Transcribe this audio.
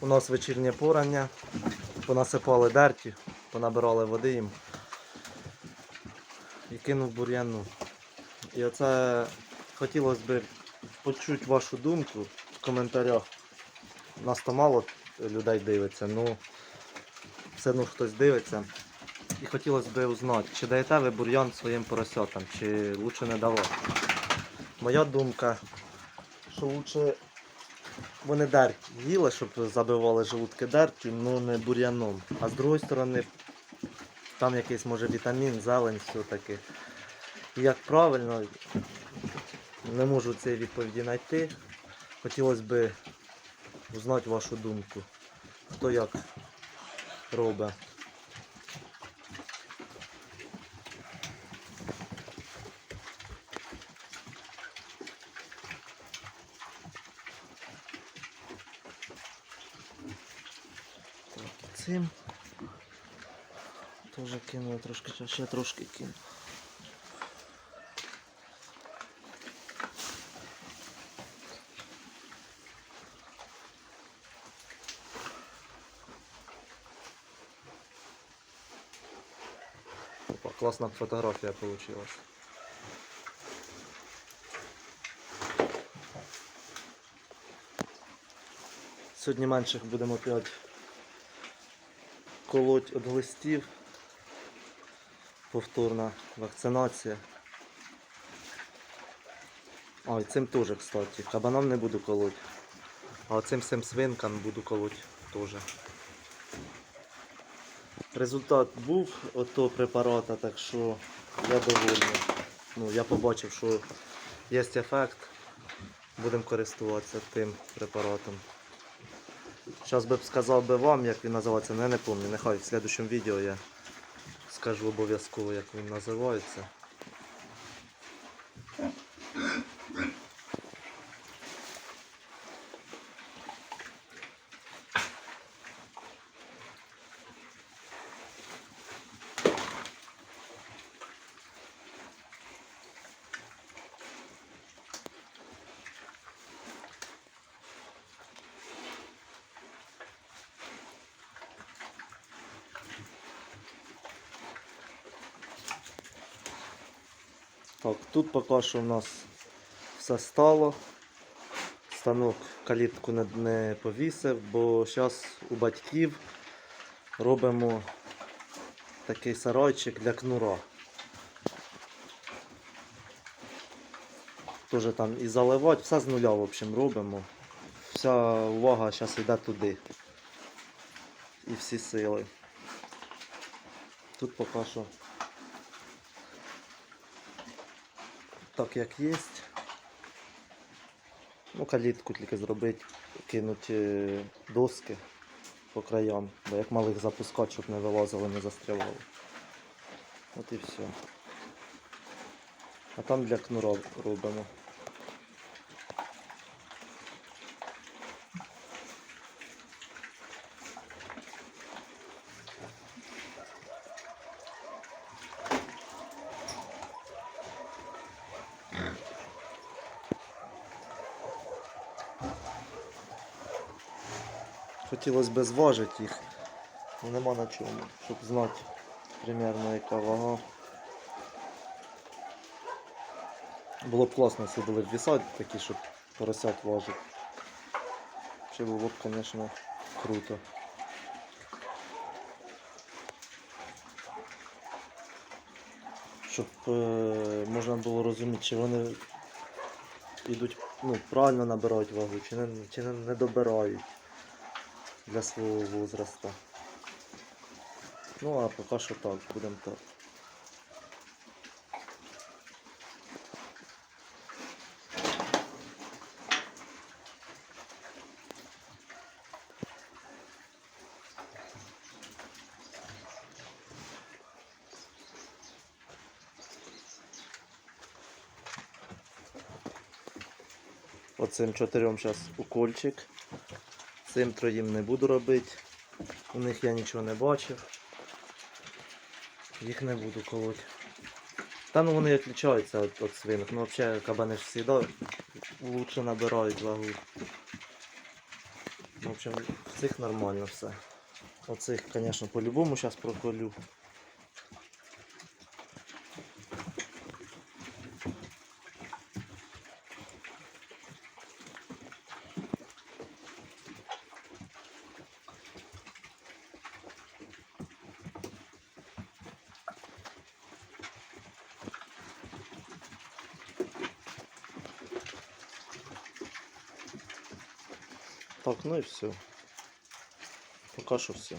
У нас вечірнє порання. Понасипали дерті, понабирали води їм. І кинув бур'яну. І оце хотілося б почути вашу думку в коментарях. Нас то мало людей дивиться, ну все одно хтось дивиться. І хотілося б узнати, чи даєте ви бур'ян своїм поросятам, чи лучше не давати. Моя думка, що лучше вони дерть їли, щоб забивали желудки дарті, але не бур'яном. А з другої сторони, там якийсь може вітамін, зелень все-таки. Як правильно, не можу цієї відповіді знайти. Хотілося б узнати вашу думку. Хто як робить. 7. Тоже кинули трошки, ще трошки кину. Опа, классная фотография получилась. Сьогодні менших будемо 5. Колоть від глистів. Повторна вакцинація. А, цим теж, кстати. Кабанам не буду колоть. А цим всім свинкам буду колоть теж. Результат був от того препарата, так що я довольний. Ну, я побачив, що є ефект. Будемо користуватися тим препаратом. Зараз би сказав би вам, як він називається, але не пам'ятаю. Нехай в слідчому відео я скажу обов'язково, як він називається. Так, тут поки що у нас все стало. Станок калітку не, повісив, бо зараз у батьків робимо такий сарайчик для кнура. Тоже там і заливати, все з нуля в общем, робимо. Вся увага зараз йде туди. І всі сили. Тут поки що так як є. Ну, калітку тільки зробити, кинуть е, доски по краям, бо як малих запускати, щоб не вилазили, не застрявали. От і все. А там для кнура робимо. Хотілося б зважити їх, але нема на чому, щоб знати примерно яка вага. Було б класно, б віса такі, щоб поросят важити. Ще було б, звісно, круто. Щоб е, можна було розуміти, чи вони йдуть, ну, правильно набирають вагу, чи не, чи не, добирають для свого возраста. Ну а поки що так, будемо так. Оцим чотирьом зараз укольчик. Цим троїм не буду робити. У них я нічого не бачив. Їх не буду колоть. Та ну вони відрізняються від, від свинок. Ну взагалі кабани ж завжди лучше набирають вагу. В общем, в цих нормально все. Оцих, звісно, по-любому зараз проколю. Так, ну і все. Поки що все.